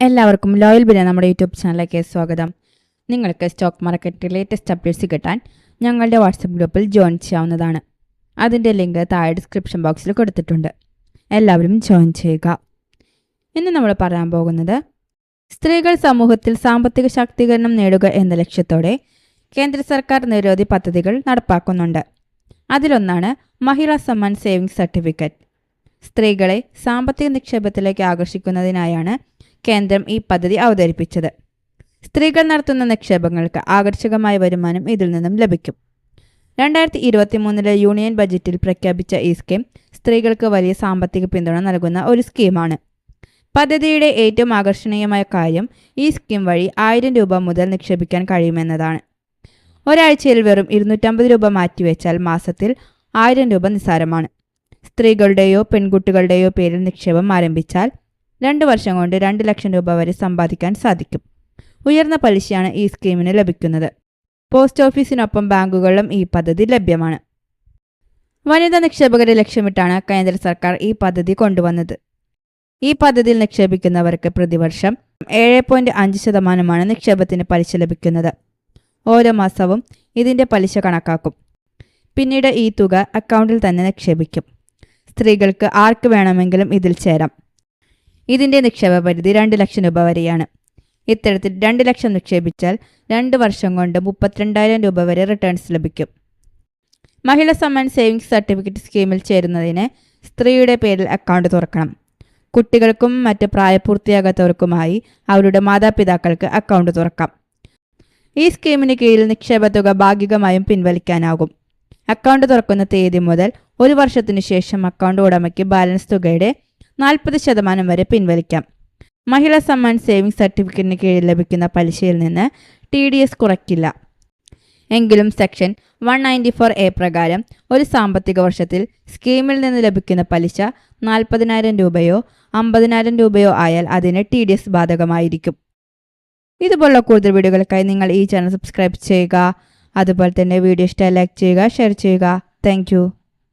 എല്ലാവർക്കും ലോയൽ ബില നമ്മുടെ യൂട്യൂബ് ചാനലിലേക്ക് സ്വാഗതം. നിങ്ങൾക്ക് സ്റ്റോക്ക് മാർക്കറ്റ് ലേറ്റസ്റ്റ് അപ്ഡേറ്റ്സ് കിട്ടാൻ ഞങ്ങളുടെ വാട്സപ്പ് ഗ്രൂപ്പിൽ ജോയിൻ ചെയ്യാവുന്നതാണ്. അതിന്റെ ലിങ്ക് താഴെ ഡിസ്ക്രിപ്ഷൻ ബോക്സിൽ കൊടുത്തിട്ടുണ്ട്. എല്ലാവരും ജോയിൻ ചെയ്യുക. ഇന്ന് നമ്മൾ പറയാൻ പോകുന്നത് സ്ത്രീകൾ സമൂഹത്തിൽ സാമ്പത്തിക ശാക്തീകരണം നേടുക എന്ന ലക്ഷ്യത്തോടെ കേന്ദ്ര സർക്കാർ നിരവധി പദ്ധതികൾ നടപ്പാക്കുന്നുണ്ട്. അതിലൊന്നാണ് മഹിളാ സമ്മാൻ സേവിംഗ് സർട്ടിഫിക്കറ്റ്. സ്ത്രീകളെ സാമ്പത്തിക നിക്ഷേപത്തിലേക്ക് ആകർഷിക്കുന്നതിനായാണ് കേന്ദ്രം ഈ പദ്ധതി അവതരിപ്പിച്ചത്. സ്ത്രീകൾ നടത്തുന്ന നിക്ഷേപങ്ങൾക്ക് ആകർഷകമായ വരുമാനം ഇതിൽ നിന്നും ലഭിക്കും. രണ്ടായിരത്തി ഇരുപത്തി മൂന്നിലെ യൂണിയൻ ബജറ്റിൽ പ്രഖ്യാപിച്ച ഈ സ്കീം സ്ത്രീകൾക്ക് വലിയ സാമ്പത്തിക പിന്തുണ നൽകുന്ന ഒരു സ്കീമാണ്. പദ്ധതിയുടെ ഏറ്റവും ആകർഷണീയമായ കാര്യം ഈ സ്കീം വഴി ആയിരം രൂപ മുതൽ നിക്ഷേപിക്കാൻ കഴിയുമെന്നതാണ്. ഒരാഴ്ചയിൽ വെറും ഇരുന്നൂറ്റമ്പത് രൂപ മാറ്റിവെച്ചാൽ മാസത്തിൽ ആയിരം രൂപ നിസ്സാരമാണ്. സ്ത്രീകളുടെയോ പെൺകുട്ടികളുടെയോ പേരിൽ നിക്ഷേപം ആരംഭിച്ചാൽ രണ്ട് വർഷം കൊണ്ട് രണ്ട് ലക്ഷം രൂപ വരെ സമ്പാദിക്കാൻ സാധിക്കും. ഉയർന്ന പലിശയാണ് ഈ സ്കീമിന് ലഭിക്കുന്നത്. പോസ്റ്റ് ഓഫീസിനൊപ്പം ബാങ്കുകളിലും ഈ പദ്ധതി ലഭ്യമാണ്. വനിതാ നിക്ഷേപകരെ ലക്ഷ്യമിട്ടാണ് കേന്ദ്ര സർക്കാർ ഈ പദ്ധതി കൊണ്ടുവന്നത്. ഈ പദ്ധതിയിൽ നിക്ഷേപിക്കുന്നവർക്ക് പ്രതിവർഷം ഏഴ് പോയിന്റ് അഞ്ച് ശതമാനമാണ് നിക്ഷേപത്തിന് പലിശ ലഭിക്കുന്നത്. ഓരോ മാസവും ഇതിന്റെ പലിശ കണക്കാക്കും. പിന്നീട് ഈ തുക അക്കൗണ്ടിൽ തന്നെ നിക്ഷേപിക്കും. സ്ത്രീകൾക്ക് ആർക്ക് വേണമെങ്കിലും ഇതിൽ ചേരാം. ഇതിന്റെ നിക്ഷേപ പരിധി രണ്ട് ലക്ഷം രൂപ വരെയാണ്. ഇത്തരത്തിൽ രണ്ട് ലക്ഷം നിക്ഷേപിച്ചാൽ രണ്ട് വർഷം കൊണ്ട് മുപ്പത്തിരണ്ടായിരം രൂപ വരെ റിട്ടേൺസ് ലഭിക്കും. മഹിള സമ്മാൻ സേവിങ്സ് സർട്ടിഫിക്കറ്റ് സ്കീമിൽ ചേരുന്നതിന് സ്ത്രീയുടെ പേരിൽ അക്കൗണ്ട് തുറക്കണം. കുട്ടികൾക്കും മറ്റ് പ്രായപൂർത്തിയാകാത്തവർക്കുമായി അവരുടെ മാതാപിതാക്കൾക്ക് അക്കൗണ്ട് തുറക്കാം. ഈ സ്കീമിന് കീഴിൽ നിക്ഷേപ തുക ഭാഗികമായും പിൻവലിക്കാനാകും. അക്കൗണ്ട് തുറക്കുന്ന തീയതി മുതൽ ഒരു വർഷത്തിനു ശേഷം അക്കൗണ്ട് ഉടമയ്ക്ക് ബാലൻസ് തുകയുടെ നാൽപ്പത് ശതമാനം വരെ പിൻവലിക്കാം. മഹിളാ സമ്മാൻ സേവിംഗ് സർട്ടിഫിക്കറ്റിന് കീഴിൽ ലഭിക്കുന്ന പലിശയിൽ നിന്ന് ടി ഡി എസ് കുറയ്ക്കില്ല. എങ്കിലും section one ninety four A പ്രകാരം ഒരു സാമ്പത്തിക വർഷത്തിൽ സ്കീമിൽ നിന്ന് ലഭിക്കുന്ന പലിശ നാൽപ്പതിനായിരം രൂപയോ അമ്പതിനായിരം രൂപയോ ആയാൽ അതിന് ടി ഡി എസ് ബാധകമായിരിക്കും. ഇതുപോലുള്ള കൂടുതൽ വീഡിയോകൾക്കായി നിങ്ങൾ ഈ ചാനൽ സബ്സ്ക്രൈബ് ചെയ്യുക. അതുപോലെ തന്നെ വീഡിയോ ഇഷ്ടമായി ലൈക്ക് ചെയ്യുക ഷെയർ ചെയ്യുക. താങ്ക്